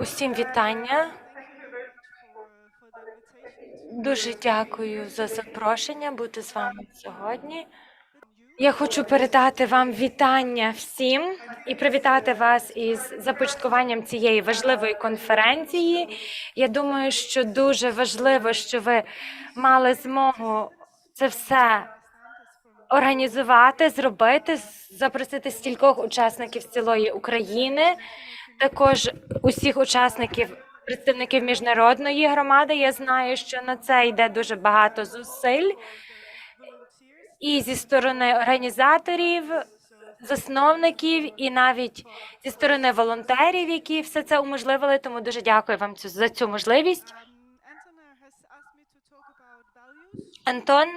Усім вітання. Дуже дякую за запрошення бути з вами сьогодні. Я хочу передати вам вітання всім і привітати вас із започаткуванням цієї важливої конференції. Я думаю, що дуже важливо, що ви мали змогу це все організувати, зробити, запросити стількох учасників цілої України, також усіх учасників, представників міжнародної громади. Я знаю, що на це йде дуже багато зусиль і зі сторони організаторів, засновників, і навіть зі сторони волонтерів, які все це уможливили. Тому дуже дякую вам за цю можливість. Антон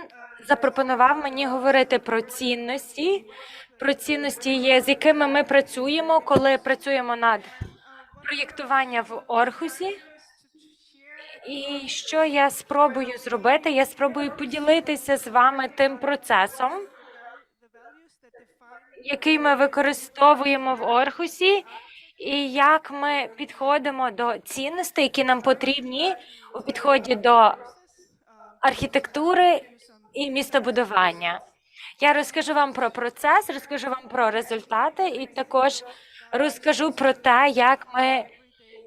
запропонував мені говорити про цінності, про цінності, з якими ми працюємо, коли працюємо над проєктуванням в Орхусі. І що я спробую зробити? Я спробую поділитися з вами тим процесом, який ми використовуємо в Орхусі, і як ми підходимо до цінностей, які нам потрібні у підході до архітектури і містобудування. Я розкажу вам про процес, розкажу вам про результати, і також розкажу про те, як ми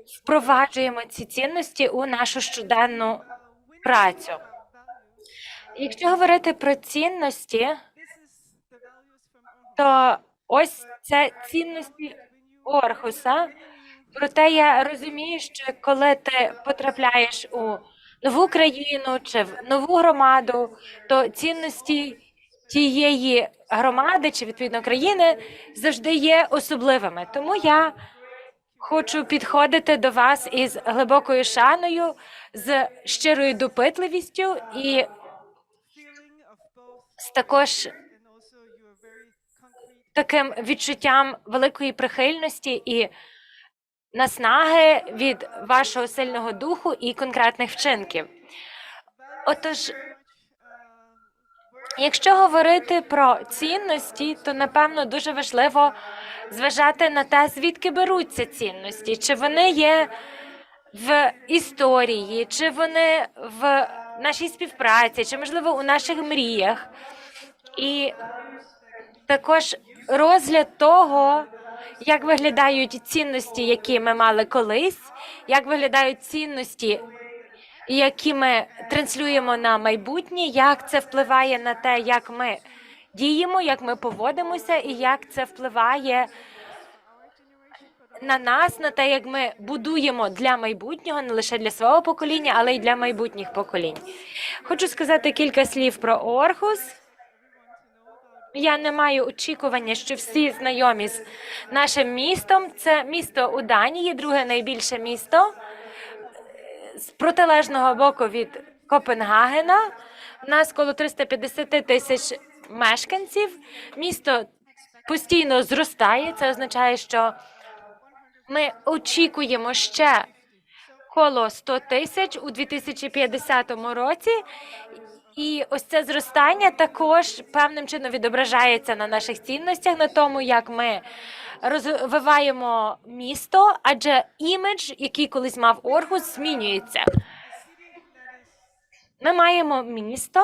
впроваджуємо ці цінності у нашу щоденну працю. Якщо говорити про цінності, то ось це цінності Орхуса. Проте я розумію, що коли ти потрапляєш у нову країну чи в нову громаду, то цінності тієї громади чи відповідно країни завжди є особливими. Тому я хочу підходити до вас із глибокою шаною, з щирою допитливістю і з також таким відчуттям великої прихильності і наснаги від вашого сильного духу і конкретних вчинків. Отож, якщо говорити про цінності, то напевно дуже важливо зважати на те, звідки беруться цінності, чи вони є в історії, чи вони в нашій співпраці, чи можливо у наших мріях. І також розгляд того, як виглядають цінності, які ми мали колись, як виглядають цінності, які ми транслюємо на майбутнє, як це впливає на те, як ми діємо, як ми поводимося, і як це впливає на нас, на те, як ми будуємо для майбутнього, не лише для свого покоління, але й для майбутніх поколінь. Хочу сказати кілька слів про Орхус. Я не маю очікування, що всі знайомі з нашим містом. Це місто у Данії, друге найбільше місто з протилежного боку від Копенгагена. У нас коло 350 тисяч мешканців. Місто постійно зростає. Це означає, що ми очікуємо ще коло 100 тисяч у 2050 році. І ось це зростання також певним чином відображається на наших цінностях, на тому, як ми розвиваємо місто, адже імідж, який колись мав Оргус, змінюється. Ми маємо місто.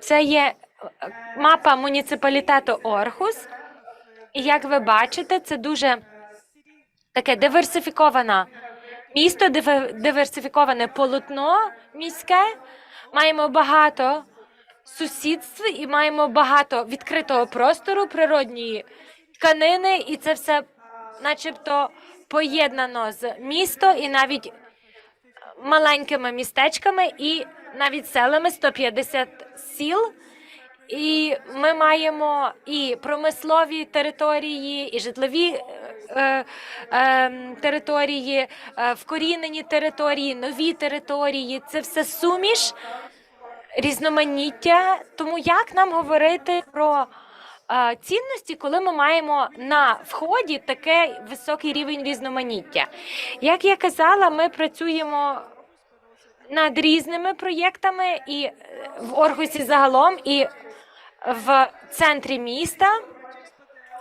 Це є мапа муніципалітету Орхус. І як ви бачите, це дуже таке диверсифікована місто, диве- диверсифіковане полотно міське. Маємо багато сусідств і маємо багато відкритого простору, природньої тканини, і це все, начебто, поєднано з місто і навіть маленькими містечками і навіть селами 150 сіл. І ми маємо і промислові території, і житлові е, е, е, території, е, вкорінені території, нові території. Це все суміш різноманіття. Тому як нам говорити про е, цінності, коли ми маємо на вході такий високий рівень різноманіття? Як я казала, ми працюємо над різними проєктами і е, в Оргусі загалом, і в центрі міста.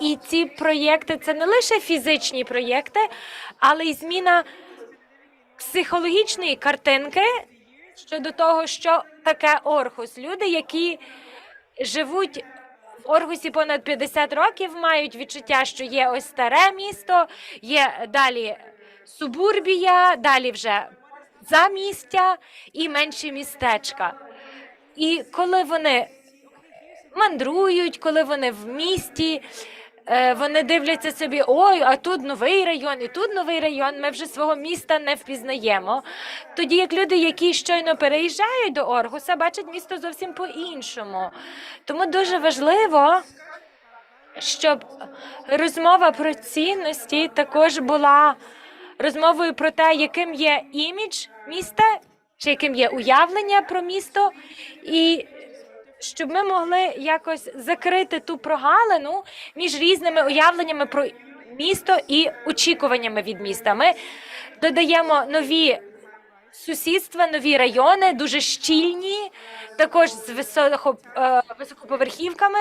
І ці проєкти це не лише фізичні проєкти, але й зміна психологічної картинки щодо того, що таке Орхус. Люди, які живуть в Оргусі понад 50 років, мають відчуття, що є ось старе місто, є далі субурбія, далі вже замістя і менші містечка. І коли вони мандрують, коли вони в місті, е, вони дивляться собі, ой, а тут новий район, і тут новий район. Ми вже свого міста не впізнаємо. Тоді як люди, які щойно переїжджають до Оргуса, бачать місто зовсім по-іншому. Тому дуже важливо. Щоб розмова про цінності також була розмовою про те, яким є імідж міста, чи яким є уявлення про місто, і щоб ми могли якось закрити ту прогалину між різними уявленнями про місто і очікуваннями від міста. Ми додаємо нові сусідства, нові райони, дуже щільні, також з високо, е, високоповерхівками.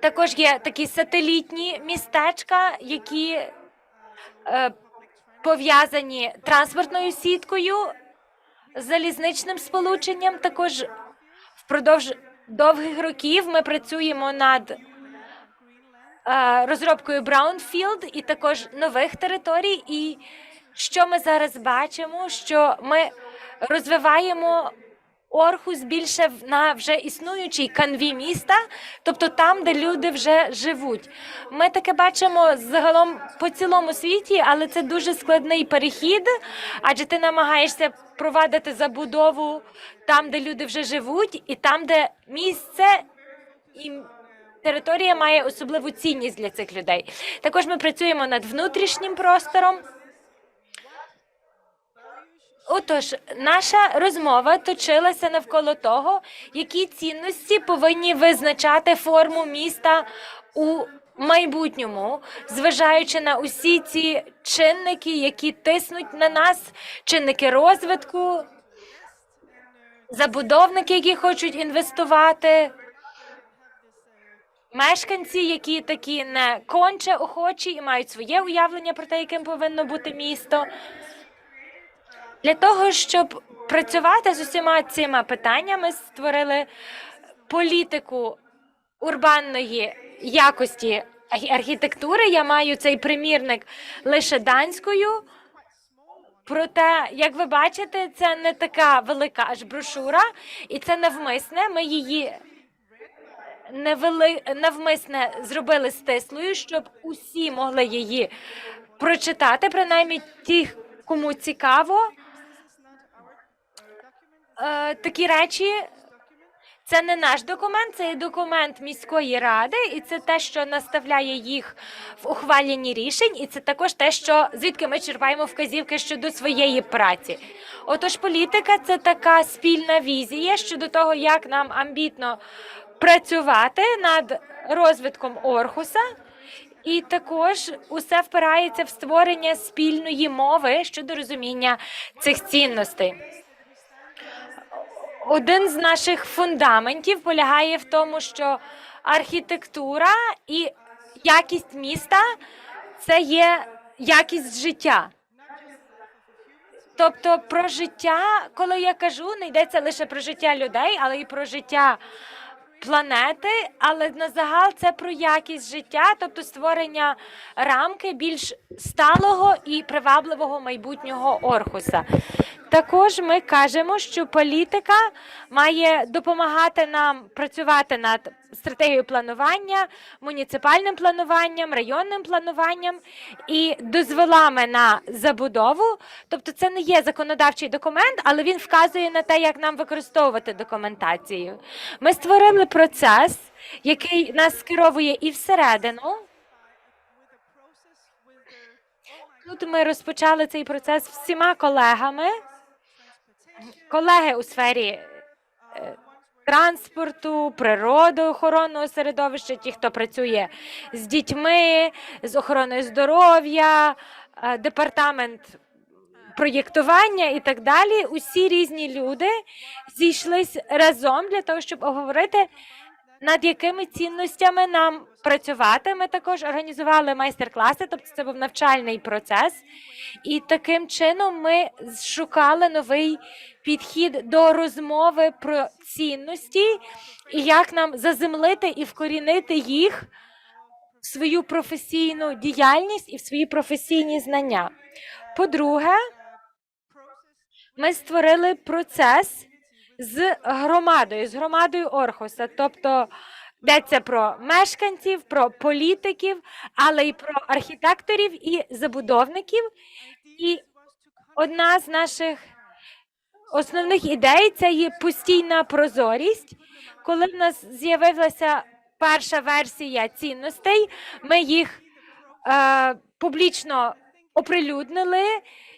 Також є такі сателітні містечка, які е, пов'язані транспортною сіткою, залізничним сполученням. Також впродовж довгих років ми працюємо над е, розробкою Браунфілд і також нових територій. І що ми зараз бачимо, що ми розвиваємо Орхус більше в- на вже існуючій канві міста, тобто там, де люди вже живуть. Ми таке бачимо загалом по цілому світі, але це дуже складний перехід, адже ти намагаєшся провадити забудову там, де люди вже живуть, і там, де місце і територія має особливу цінність для цих людей. Також ми працюємо над внутрішнім простором. Отож, наша розмова точилася навколо того, які цінності повинні визначати форму міста у майбутньому, зважаючи на усі ці чинники, які тиснуть на нас, чинники розвитку, забудовники, які хочуть інвестувати. Мешканці, які такі не конче охочі і мають своє уявлення про те, яким повинно бути місто. Для того, щоб працювати з усіма цими питаннями, створили політику урбанної якості архітектури. Я маю цей примірник лише данською. Проте, як ви бачите, це не така велика аж брошура, і це навмисне. Ми її невели... навмисне зробили стислою, щоб усі могли її прочитати, принаймні ті, кому цікаво. Е, такі речі. Це не наш документ, це є документ міської ради, і це те, що наставляє їх в ухваленні рішень, і це також те, що звідки ми черпаємо вказівки щодо своєї праці. Отож, політика це така спільна візія щодо того, як нам амбітно працювати над розвитком Орхуса. І також усе впирається в створення спільної мови щодо розуміння цих цінностей. Один з наших фундаментів полягає в тому, що архітектура і якість міста це є якість життя. Тобто про життя, коли я кажу, не йдеться лише про життя людей, але й про життя планети, але на загал це про якість життя, тобто створення рамки більш сталого і привабливого майбутнього Орхуса. Також ми кажемо, що політика має допомагати нам працювати над стратегією планування, муніципальним плануванням, районним плануванням і дозволами на забудову. Тобто, це не є законодавчий документ, але він вказує на те, як нам використовувати документацію. Ми створили процес, який нас скеровує і всередину. Тут ми розпочали цей процес всіма колегами. Колеги у сфері е, транспорту, природоохоронного середовища, ті, хто працює з дітьми, з охороною здоров'я, е, департамент проєктування і так далі. Усі різні люди зійшлись разом для того, щоб обговорити над якими цінностями нам працювати. Ми також організували майстер-класи, тобто це був навчальний процес. І таким чином ми шукали новий підхід до розмови про цінності і як нам заземлити і вкорінити їх в свою професійну діяльність і в свої професійні знання. По-друге, ми створили процес з громадою, з громадою Орхуса, тобто йдеться про мешканців, про політиків, але й про архітекторів і забудовників. І одна з наших основних ідей це є постійна прозорість. Коли в нас з'явилася перша версія цінностей, ми їх е, публічно оприлюднили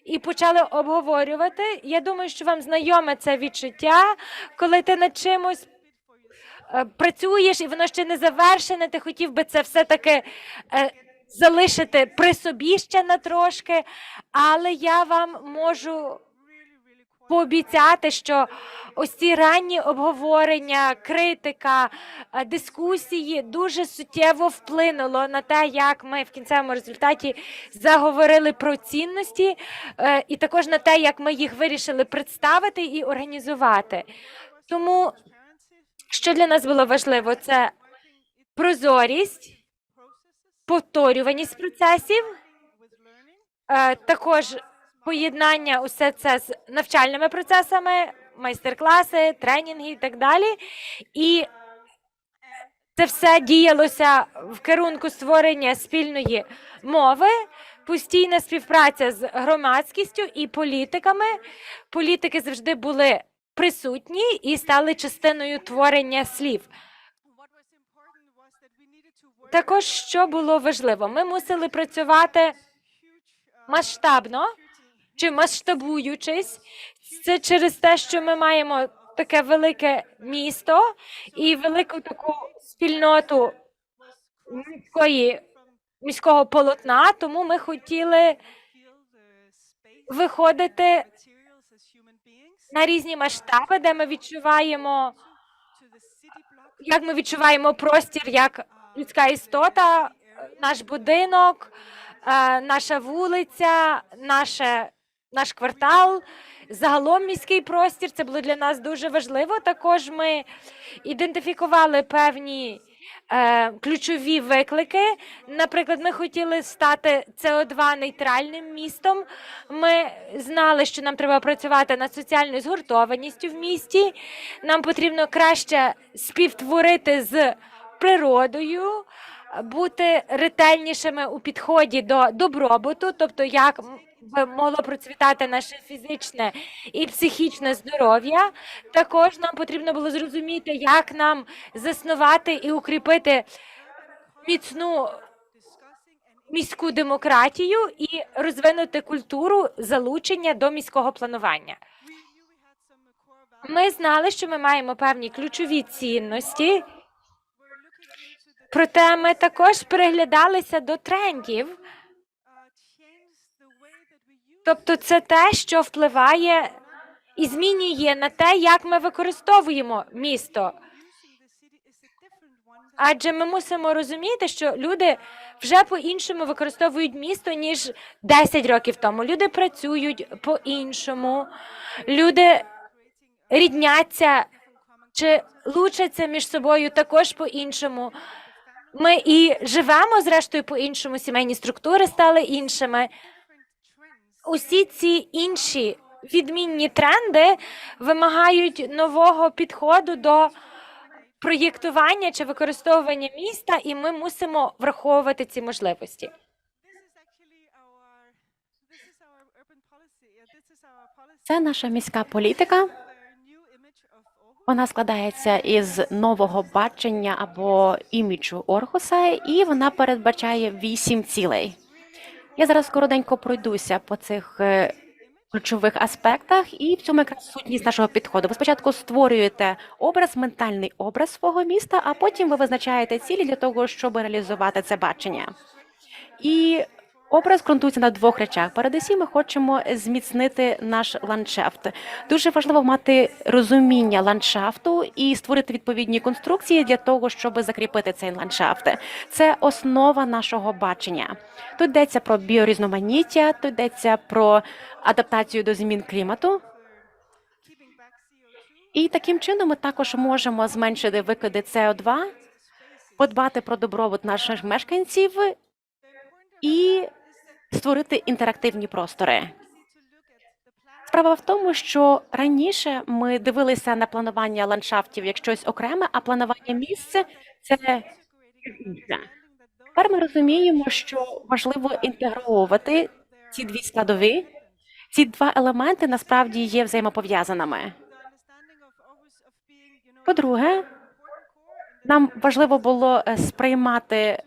і почали обговорювати. Я думаю, що вам знайоме це відчуття, коли ти над чимось е, працюєш і воно ще не завершене. Ти хотів би це все таки е, залишити при собі ще на трошки, але я вам можу пообіцяти, що ось ці ранні обговорення, критика, е, дискусії дуже суттєво вплинуло на те, як ми в кінцевому результаті заговорили про цінності, е, і також на те, як ми їх вирішили представити і організувати. Тому що для нас було важливо, це прозорість, повторюваність процесів, е, також поєднання усе це з навчальними процесами, майстер-класи, тренінги і так далі. І це все діялося в керунку створення спільної мови, постійна співпраця з громадськістю і політиками. Політики завжди були присутні і стали частиною творення слів. Також що було важливо, ми мусили працювати масштабно чи масштабуючись. Це через те, що ми маємо таке велике місто і велику таку спільноту міської міського полотна. Тому ми хотіли виходити на різні масштаби, де ми відчуваємо, як ми відчуваємо простір як людська істота, наш будинок, е, наша вулиця, наше, наш квартал, загалом міський простір. Це було для нас дуже важливо. Також ми ідентифікували певні. е, Ключові виклики. Наприклад, ми хотіли стати СО2 нейтральним містом. Ми знали, що нам треба працювати над соціальною згуртованістю в місті. Нам потрібно краще співтворити з природою, бути ретельнішими у підході до добробуту, тобто як би могло процвітати наше фізичне і психічне здоров'я. Також нам потрібно було зрозуміти, як нам заснувати і укріпити міцну міську демократію і розвинути культуру залучення до міського планування. Ми знали, що ми маємо певні ключові цінності, проте ми також переглядалися до трендів. Тобто, це те, що впливає і змінює на те, як ми використовуємо місто. Адже ми мусимо розуміти, що люди вже по-іншому використовують місто ніж 10 років тому. Люди працюють по-іншому, люди рідняться чи лучаться між собою також по-іншому. Ми і живемо зрештою по-іншому, сімейні структури стали іншими. Усі ці інші відмінні тренди вимагають нового підходу до проєктування чи використовування міста, і ми мусимо враховувати ці можливості. Це наша міська політика. Вона складається із нового бачення або іміджу Орхуса, і вона передбачає вісім цілей. Я зараз коротенько пройдуся по цих е, ключових аспектах, і в цьому якраз сутність нашого підходу. Ви спочатку створюєте образ, ментальний образ свого міста, а потім ви визначаєте цілі для того, щоб реалізувати це бачення. І Образ ґрунтується на двох речах. Передусім, ми хочемо зміцнити наш ландшафт. Дуже важливо мати розуміння ландшафту і створити відповідні конструкції для того, щоб закріпити цей ландшафт. Це основа нашого бачення. Тут йдеться про біорізноманіття, тут йдеться про адаптацію до змін клімату. І таким чином ми також можемо зменшити викиди СО2, подбати про добробут наших мешканців і створити інтерактивні простори. Справа в тому, що раніше ми дивилися на планування ландшафтів як щось окреме, а планування місця це інше. Тепер ми розуміємо, що важливо інтегровувати ці дві складові. Ці два елементи насправді є взаємопов'язаними. По-друге, нам важливо було е, сприймати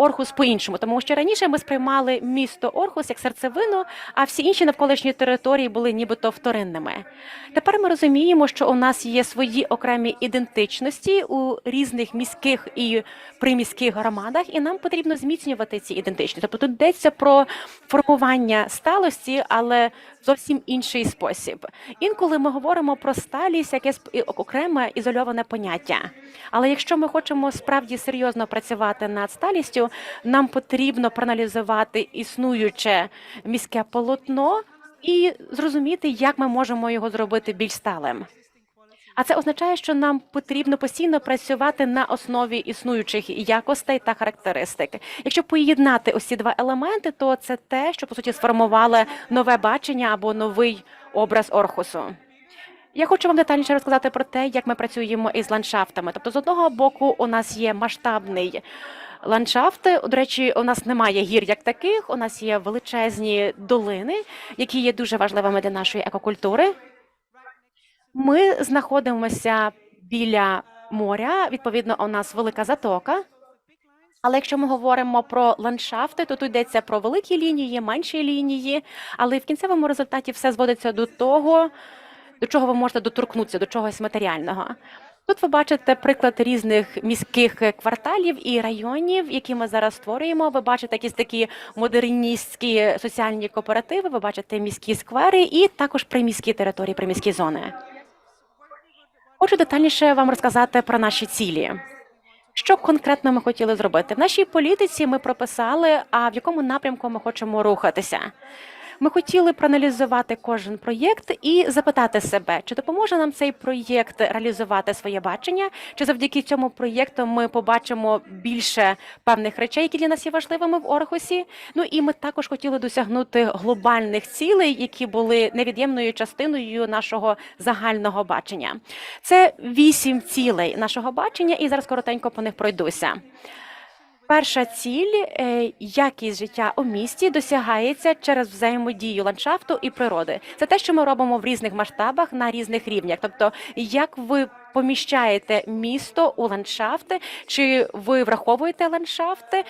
Орхус по-іншому, тому що раніше ми сприймали місто Орхус як серцевину, а всі інші навколишні території були нібито вторинними. Тепер ми розуміємо, що у нас є свої окремі ідентичності у різних міських і приміських громадах, і нам потрібно зміцнювати ці ідентичності. Тобто тут йдеться про формування сталості, але зовсім інший спосіб. Інколи ми говоримо про сталість, як окреме ізольоване поняття. Але якщо ми хочемо справді серйозно працювати над сталістю, нам потрібно проаналізувати існуюче міське полотно і зрозуміти, як ми можемо його зробити більш сталим. А це означає, що нам потрібно постійно працювати на основі існуючих якостей та характеристик. Якщо поєднати ось ці два елементи, то це те, що по суті сформувало нове бачення або новий образ Орхусу. Я хочу вам детальніше розказати про те, як ми працюємо із ландшафтами. Тобто, з одного боку, у нас є масштабний ландшафт. До речі, у нас немає гір як таких. У нас є величезні долини, які є дуже важливими для нашої екокультури. Ми знаходимося біля моря. Відповідно, у нас велика затока. Але якщо ми говоримо про ландшафти, то тут йдеться про великі лінії, менші лінії. Але в кінцевому результаті все зводиться до того, до чого ви можете доторкнутися, до чогось матеріального. Тут ви бачите приклад різних міських кварталів і районів, які ми зараз створюємо. Ви бачите якісь такі модерністські соціальні кооперативи, ви бачите міські сквери і також приміські території, приміські зони. Хочу детальніше вам розказати про наші цілі. Що конкретно ми хотіли зробити? В нашій політиці ми прописали, а в якому напрямку ми хочемо рухатися. Ми хотіли проаналізувати кожен проєкт і запитати себе, чи допоможе нам цей проєкт реалізувати своє бачення, чи завдяки цьому проєкту ми побачимо більше певних речей, які для нас є важливими в Орхусі. Ну і ми також хотіли досягнути глобальних цілей, які були невід'ємною частиною нашого загального бачення. Це вісім цілей нашого бачення, і зараз коротенько по них пройдуся. Перша ціль е, якість життя у місті досягається через взаємодію ландшафту і природи. Це те, що ми робимо в різних масштабах на різних рівнях. Тобто, як ви поміщаєте місто у ландшафти, чи ви враховуєте ландшафти?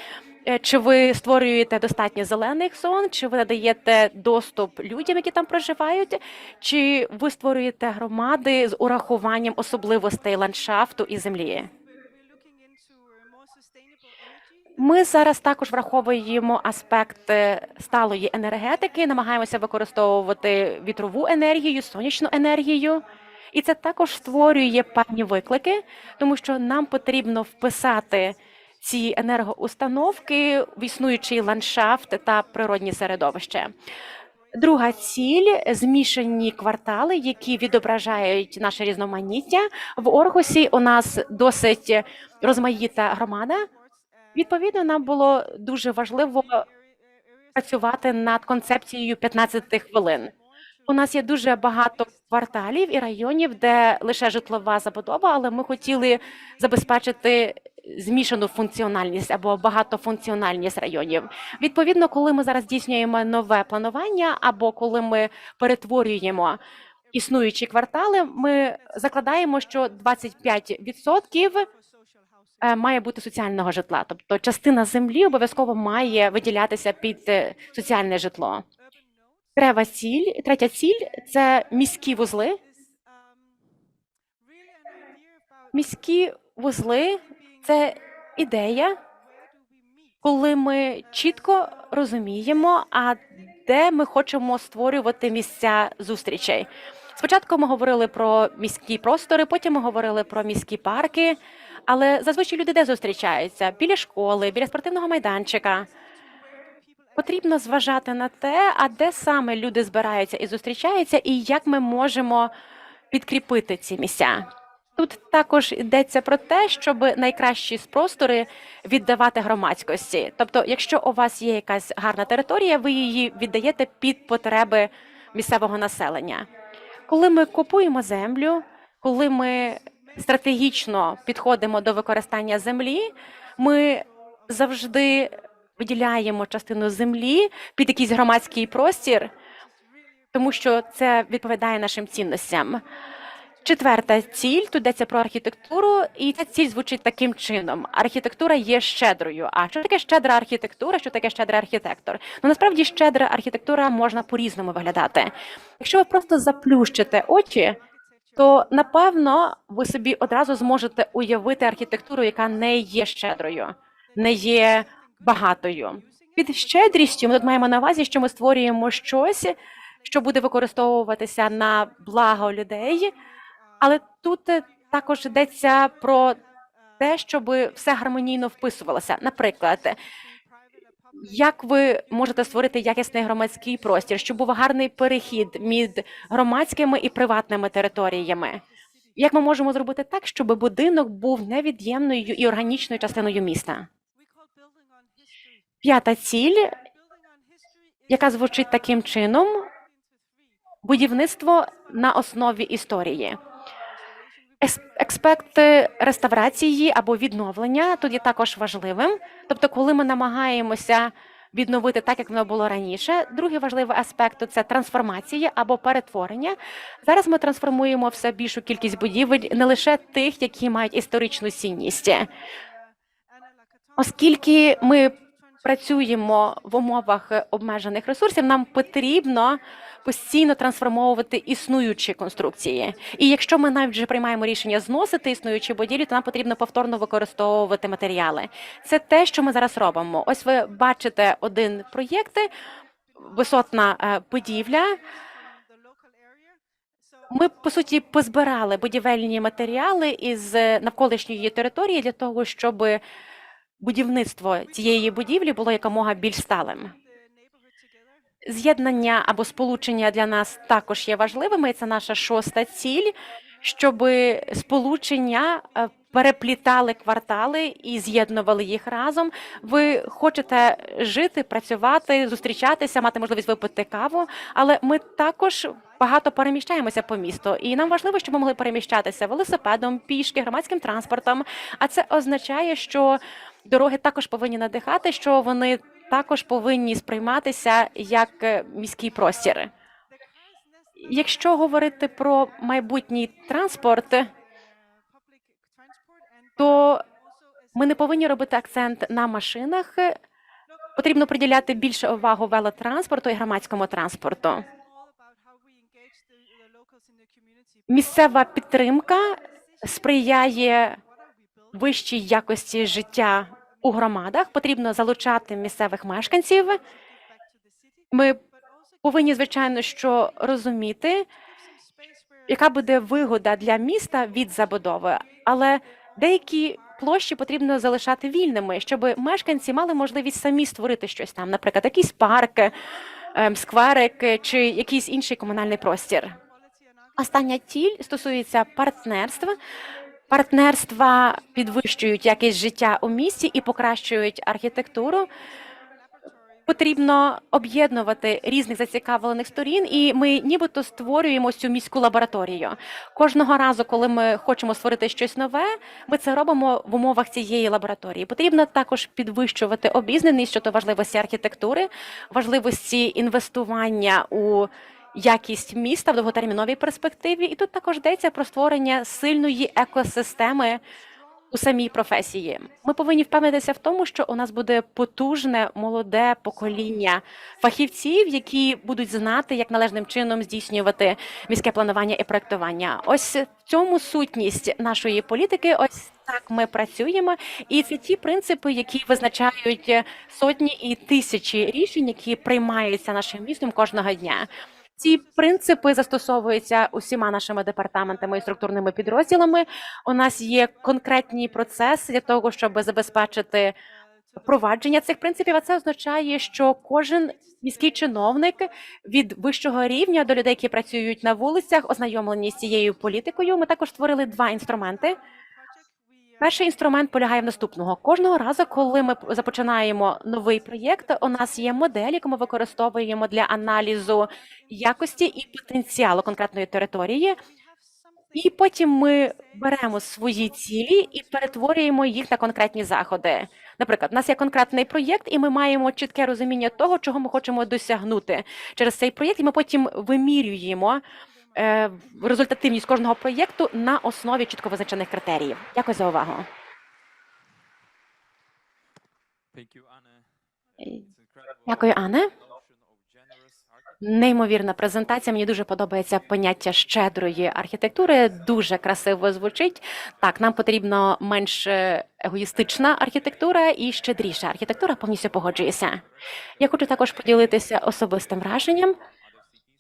е, Чи ви створюєте достатньо зелених зон, чи ви надаєте доступ людям, які там проживають, чи ви створюєте громади з урахуванням особливостей ландшафту і землі? Ми зараз також враховуємо аспект сталої енергетики, намагаємося використовувати вітрову енергію, сонячну енергію. І це також створює певні виклики, тому що нам потрібно вписати ці енергоустановки в існуючий ландшафт та природні середовище. Друга ціль змішані квартали, які відображають наше різноманіття. В Оргусі у нас досить розмаїта громада. Відповідно, нам було дуже важливо працювати над концепцією 15 хвилин. У нас є дуже багато кварталів і районів, де лише житлова забудова, але ми хотіли забезпечити змішану функціональність або багатофункціональність районів. Відповідно, коли ми зараз здійснюємо нове планування, або коли ми перетворюємо існуючі квартали, ми закладаємо, що 25% е, має бути соціального житла. Тобто частина землі обов'язково має виділятися під е, соціальне житло. Трева ціль, третя ціль це міські вузли. Міські вузли це ідея, коли ми чітко розуміємо, а де ми хочемо створювати місця зустрічей. Спочатку ми говорили про міські простори, потім ми говорили про міські парки. Але зазвичай люди де зустрічаються? Біля школи, біля спортивного майданчика. Потрібно зважати на те, а де саме люди збираються і зустрічаються, і як ми можемо підкріпити ці місця. Тут також йдеться про те, щоб найкращі простори віддавати громадськості. Тобто, якщо у вас є якась гарна територія, ви її віддаєте під потреби місцевого населення. Коли ми купуємо землю, коли ми стратегічно підходимо до використання землі, ми завжди виділяємо частину землі під якийсь громадський простір, тому що це відповідає нашим цінностям. Четверта ціль тут йдеться про архітектуру, і ця ціль звучить таким чином: архітектура є щедрою. А що таке щедра архітектура? Що таке щедрий архітектор? Ну насправді щедра архітектура можна по-різному виглядати. Якщо ви просто заплющите очі, то напевно ви собі одразу зможете уявити архітектуру, яка не є щедрою, не є багатою. Під щедрістю ми тут маємо на увазі, що ми створюємо щось, що буде використовуватися на благо людей. Але тут е, також йдеться про те, щоб все гармонійно вписувалося. Наприклад, як ви можете створити якісний громадський простір, щоб був гарний перехід між громадськими і приватними територіями? Як ми можемо зробити так, щоб будинок був невід'ємною і органічною частиною міста? П'ята ціль, яка звучить таким чином: будівництво на основі історії. Експекти реставрації або відновлення тут є також важливим. Тобто, коли ми намагаємося відновити так, як воно було раніше. Другий важливий аспект це трансформація або перетворення. Зараз ми трансформуємо все більшу кількість будівель, не лише тих, які мають історичну цінність. Оскільки ми працюємо в умовах обмежених ресурсів, нам потрібно постійно трансформовувати існуючі конструкції. І якщо ми навіть вже приймаємо рішення зносити існуючі будівлі, то нам потрібно повторно використовувати матеріали. Це те, що ми зараз робимо. Ось ви бачите один проєкт, висотна е, будівля. Ми по суті позбирали будівельні матеріали із е, навколишньої території для того, щоб будівництво цієї будівлі було якомога більш сталим. З'єднання або сполучення для нас також є важливими. Це наша шоста ціль, щоб сполучення е, переплітали квартали і з'єднували їх разом. Ви хочете жити, працювати, зустрічатися, мати можливість випити каву, але ми також багато переміщаємося по місту, і нам важливо, щоб ми могли переміщатися велосипедом, пішки, громадським транспортом. А це означає, що дороги також повинні надихати, що вони також повинні сприйматися як е, міський простір. Якщо говорити про майбутній транспорт, то ми не повинні робити акцент на машинах. Потрібно приділяти більше увагу велотранспорту і громадському транспорту. Місцева підтримка сприяє вищій якості життя у громадах. Потрібно залучати місцевих мешканців. Ми повинні, звичайно, що розуміти, яка буде вигода для міста від забудови, але деякі площі потрібно залишати вільними, щоб мешканці мали можливість самі створити щось там, наприклад, якийсь парк, ем, скверик чи якийсь інший комунальний простір. Остання ціль стосується партнерства. Партнерства підвищують якість життя у місті і покращують архітектуру. Потрібно об'єднувати різних зацікавлених сторін, і ми нібито створюємо цю міську лабораторію. Кожного разу, коли ми хочемо створити щось нове, ми це робимо в умовах цієї лабораторії. Потрібно також підвищувати обізнаність щодо важливості архітектури, важливості інвестування у якість міста в довготерміновій перспективі. І тут також йдеться про створення сильної екосистеми у самій професії. Ми повинні впевнитися в тому, що у нас буде потужне молоде покоління фахівців, які будуть знати, як належним чином здійснювати міське планування і проектування. Ось в цьому сутність нашої політики. Ось так ми працюємо, і це ті принципи, які визначають сотні і тисячі рішень, які приймаються нашим містом кожного дня. Ці принципи застосовуються усіма нашими департаментами і структурними підрозділами. У нас є конкретні процеси для того, щоб забезпечити впровадження цих принципів. А це означає, що кожен міський чиновник від вищого рівня до людей, які працюють на вулицях, ознайомлені з цією політикою. Ми також створили два інструменти. Перший інструмент полягає в наступного. Кожного разу, коли ми започинаємо новий проєкт, у нас є модель, яку ми використовуємо для аналізу якості і потенціалу конкретної території. І потім ми беремо свої цілі і перетворюємо їх на конкретні заходи. Наприклад, у нас є конкретний проєкт, і ми маємо чітке розуміння того, чого ми хочемо досягнути через цей проєкт. І ми потім вимірюємо результативність кожного проєкту на основі чітко визначених критеріїв. Дякую за увагу. Е, Дякую, Анне. Неймовірна презентація. Мені дуже подобається поняття щедрої архітектури. Дуже красиво звучить. Так, нам потрібно менш е, егоїстична архітектура і щедріша архітектура. Повністю погоджуюся. Я хочу також поділитися особистим враженням.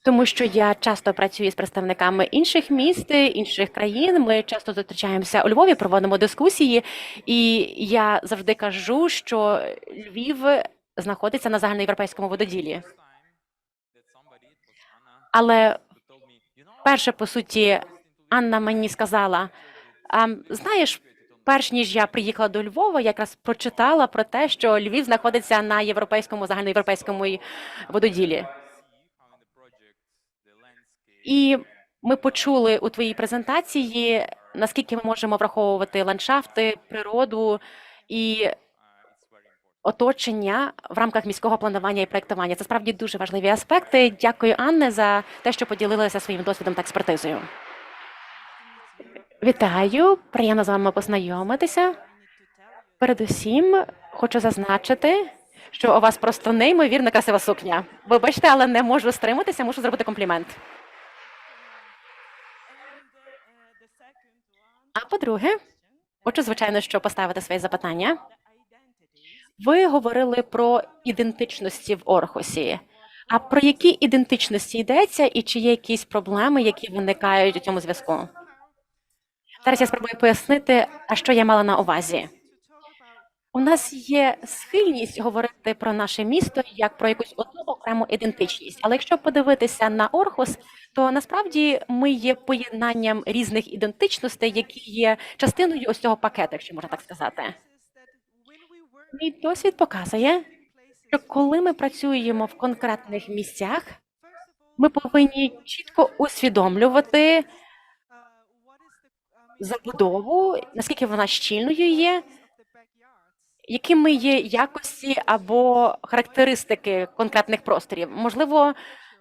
Тому що я часто працюю з представниками інших міст, інших країн. Ми часто зустрічаємося у Львові, проводимо дискусії, і я завжди кажу, що Львів знаходиться на загальноєвропейському вододілі. Але перше, по суті, Анна мені сказала: а, знаєш, перш ніж я приїхала до Львова, якраз прочитала про те, що Львів знаходиться на європейському загальноєвропейському вододілі. І ми почули у твоїй презентації, наскільки ми можемо враховувати ландшафти, природу і оточення в рамках міського планування і проєктування. Це справді дуже важливі аспекти. Дякую, Анне, за те, що поділилася своїм досвідом та експертизою. Вітаю, приємно з вами познайомитися. Передусім, хочу зазначити, що у вас просто неймовірно красива сукня. Вибачте, але не можу стриматися, мушу зробити комплімент. А по-друге, хочу, звичайно, що поставити своє запитання. Ви говорили про ідентичності в Орхусі. А про які ідентичності йдеться, і чи є якісь проблеми, які виникають у цьому зв'язку? Зараз я спробую пояснити, а що я мала на увазі. У нас є схильність говорити про наше місто як про якусь одну окрему ідентичність. Але якщо подивитися на Орхус, то насправді ми є поєднанням різних ідентичностей, які є частиною ось цього пакету, якщо можна так сказати. Мій досвід показує, що коли ми працюємо в конкретних місцях, ми повинні чітко усвідомлювати забудову, наскільки вона щільною є, якими є якості або характеристики конкретних просторів. Можливо,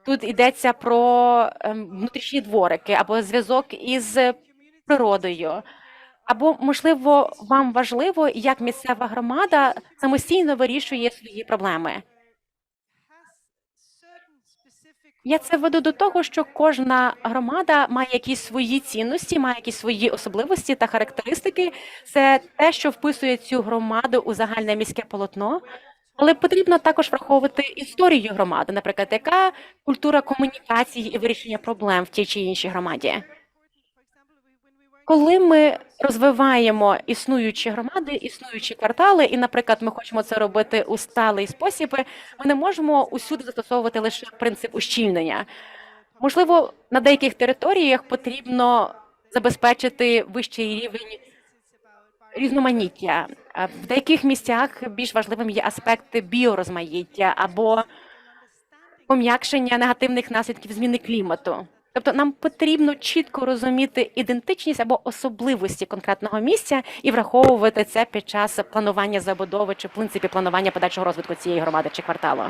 тут йдеться про ем, внутрішні дворики або зв'язок із природою. Або, можливо, вам важливо, як місцева громада самостійно вирішує свої проблеми. Я це веду до того, що кожна громада має якісь свої цінності, має якісь свої особливості та характеристики. Це те, що вписує цю громаду у загальне міське полотно. Але потрібно також враховувати історію громади, наприклад, яка культура комунікації і вирішення проблем в тій чи іншій громаді. Коли ми розвиваємо існуючі громади, існуючі квартали, і, наприклад, ми хочемо це робити у сталий спосіб, ми не можемо усюди застосовувати лише принцип ущільнення. Можливо, на деяких територіях потрібно забезпечити вищий рівень різноманіття. А В деяких місцях більш важливим є аспект біорозмаїття або пом'якшення негативних наслідків зміни клімату. Тобто нам потрібно чітко розуміти ідентичність або особливості конкретного місця і враховувати це під час планування забудови чи в принципі планування подальшого розвитку цієї громади чи кварталу.